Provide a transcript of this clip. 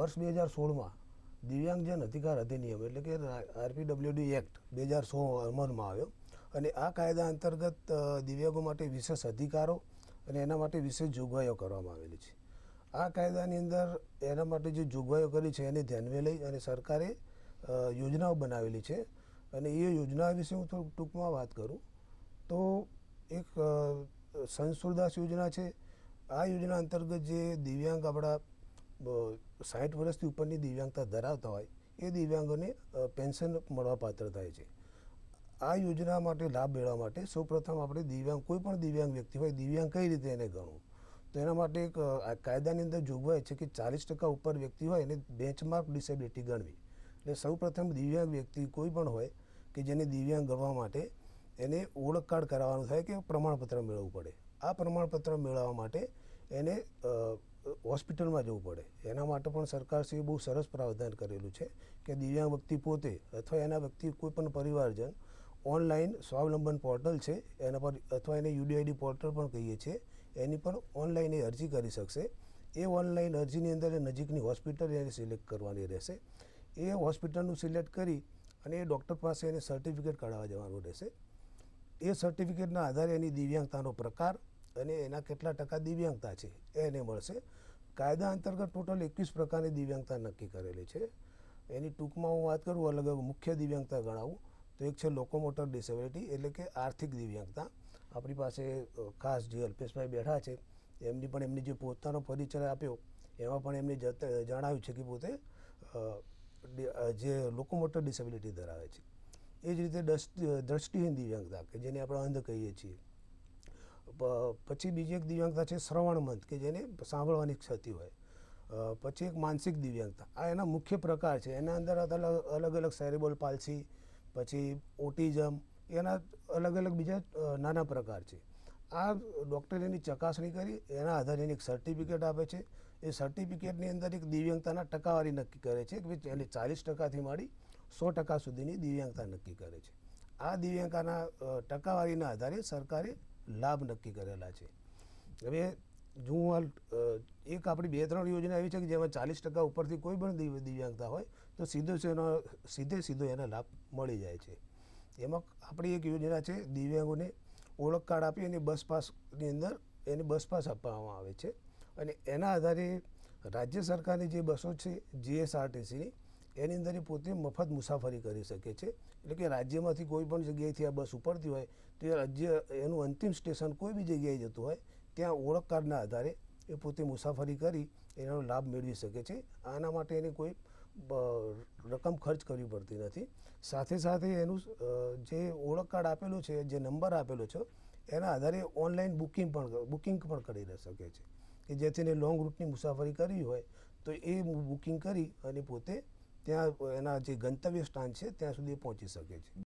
વર્ષ બે હજાર સોળમાં દિવ્યાંગજન અધિકાર અધિનિયમ એટલે કે આરપીડબ્લ્યુડી એક્ટ બે હજાર સોળ અમલમાં આવ્યો. અને આ કાયદા અંતર્ગત દિવ્યાંગો માટે વિશેષ અધિકારો અને એના માટે વિશેષ જોગવાઈઓ કરવામાં આવેલી છે. આ કાયદાની અંદર એના માટે જે જોગવાઈઓ કરી છે એને ધ્યાનમાં લઈ અને સરકારે યોજનાઓ બનાવેલી છે. અને એ યોજના વિશે હું થોડુંક ટૂંકમાં વાત કરું. તો એક સંસુરદાસ યોજના છે. આ યોજના અંતર્ગત જે દિવ્યાંગ આપણા સાઠ વર્ષથી ઉપરની દિવ્યાંગતા ધરાવતા હોય, એ દિવ્યાંગોને પેન્શન મળવાપાત્ર થાય છે. આ યોજના માટે લાભ મેળવવા માટે સૌપ્રથમ આપણે દિવ્યાંગ, કોઈ પણ દિવ્યાંગ વ્યક્તિ હોય, દિવ્યાંગ કઈ રીતે એને ગણવું? તો એના માટે એક કાયદાની અંદર જોગવાઈ છે કે ચાલીસ ટકા ઉપર વ્યક્તિ હોય એને બેન્ચમાર્ક ડિસેબિલિટી ગણવી. એટલે સૌપ્રથમ દિવ્યાંગ વ્યક્તિ કોઈ પણ હોય કે જેને દિવ્યાંગ ગણવા માટે એને ઓળખ કાર્ડ કરાવવાનું થાય કે પ્રમાણપત્ર મેળવવું પડે. આ પ્રમાણપત્ર મેળવવા માટે એને હોસ્પિટલમાં જવું પડે. એના માટે પણ સરકારશ્રીએ બહુ સરસ પ્રાવધાન કરેલું છે કે દિવ્યાંગ વ્યક્તિ પોતે અથવા એના વ્યક્તિ કોઈ પણ પરિવારજન ઓનલાઈન સ્વાવલંબન પોર્ટલ છે, એના પર અથવા એને યુડીઆઈડી પોર્ટલ પણ કહીએ છીએ, એની પર ઓનલાઈન એ અરજી કરી શકશે. એ ઓનલાઈન અરજીની અંદર એ નજીકની હોસ્પિટલ એને સિલેક્ટ કરવાની રહેશે. એ હોસ્પિટલનું સિલેક્ટ કરી અને એ ડૉક્ટર પાસે એને સર્ટિફિકેટ કઢાવવા જવાનું રહેશે. એ સર્ટિફિકેટના આધારે એની દિવ્યાંગતાનો પ્રકાર અને એના કેટલા ટકા દિવ્યાંગતા છે એને મળશે. કાયદા અંતર્ગત ટોટલ એકવીસ પ્રકારની દિવ્યાંગતા નક્કી કરેલી છે. એની ટૂંકમાં હું વાત કરું અલગ અલગ મુખ્ય દિવ્યાંગતા ગણાવું. તો એક છે લોકોમોટર ડિસેબિલિટી એટલે કે આર્થિક દિવ્યાંગતા. આપણી પાસે ખાસ જે અલ્પેશભાઈ બેઠા છે, એમની પણ એમની જે પોતાનો પરિચય આપ્યો, એમાં પણ એમને જણાવ્યું છે કે પોતે જે લોકોમોટર ડિસેબિલિટી ધરાવે છે. એ જ રીતે દ્રષ્ટિહીન દિવ્યાંગતા કે જેને આપણે અંધ કહીએ છીએ. પછી બીજી એક દિવ્યાંગતા છે શ્રવણમંત, કે જેને સાંભળવાની ક્ષતિ હોય. પછી એક માનસિક દિવ્યાંગતા. આ એના મુખ્ય પ્રકાર છે. એના અંદર અલગ અલગ અલગ સેરેબલ પાલસી, પછી ઓટિઝમ, એના અલગ અલગ બીજા નાના પ્રકાર છે. આ ડૉક્ટર એની ચકાસણી કરી, એના આધારે એને એક સર્ટિફિકેટ આપે છે. એ સર્ટિફિકેટની અંદર એક દિવ્યાંગતાના ટકાવારી નક્કી કરે છે, કે એને ચાલીસ ટકાથી માંડી સો ટકા સુધીની દિવ્યાંગતા નક્કી કરે છે. આ દિવ્યાંગતાના ટકાવારીના આધારે સરકારે લાભ નક્કી કરેલા છે. હવે જો હું એક આપણી બે ત્રણ યોજના એવી છે કે જેમાં ચાલીસ ટકા ઉપરથી કોઈ પણ દિવ્યાંગતા હોય તો સીધો એનો સીધે સીધો એને લાભ મળી જાય છે. એમાં આપણી એક યોજના છે, દિવ્યાંગોને ઓળખ કાર્ડ આપી અને બસ પાસની અંદર એને બસ પાસ આપવામાં આવે છે. અને એના આધારે રાજ્ય સરકારની જે બસો છે જીએસઆરટીસીની એની અંદર એ પોતે મફત મુસાફરી કરી શકે છે. એટલે કે રાજ્યમાંથી કોઈ પણ જગ્યાએથી આ બસ ઉપડતી હોય, તો એ રાજ્ય એનું અંતિમ સ્ટેશન કોઈ બી જગ્યાએ જતું હોય, ત્યાં ઓળખ કાર્ડના આધારે એ પોતે મુસાફરી કરી એનો લાભ મેળવી શકે છે. આના માટે એને કોઈ રકમ ખર્ચ કરવી પડતી નથી. સાથે સાથે એનું જે ઓળખ કાર્ડ આપેલું છે, જે નંબર આપેલો છે, એના આધારે ઓનલાઈન બુકિંગ પણ બુકિંગ પણ કરી શકે છે. કે જેથી એને લોંગ રૂટની મુસાફરી કરવી હોય, તો એ બુકિંગ કરી અને પોતે ત્યાં એના જે ગંતવ્ય સ્થાન છે ત્યાં સુધી પહોંચી શકે છે.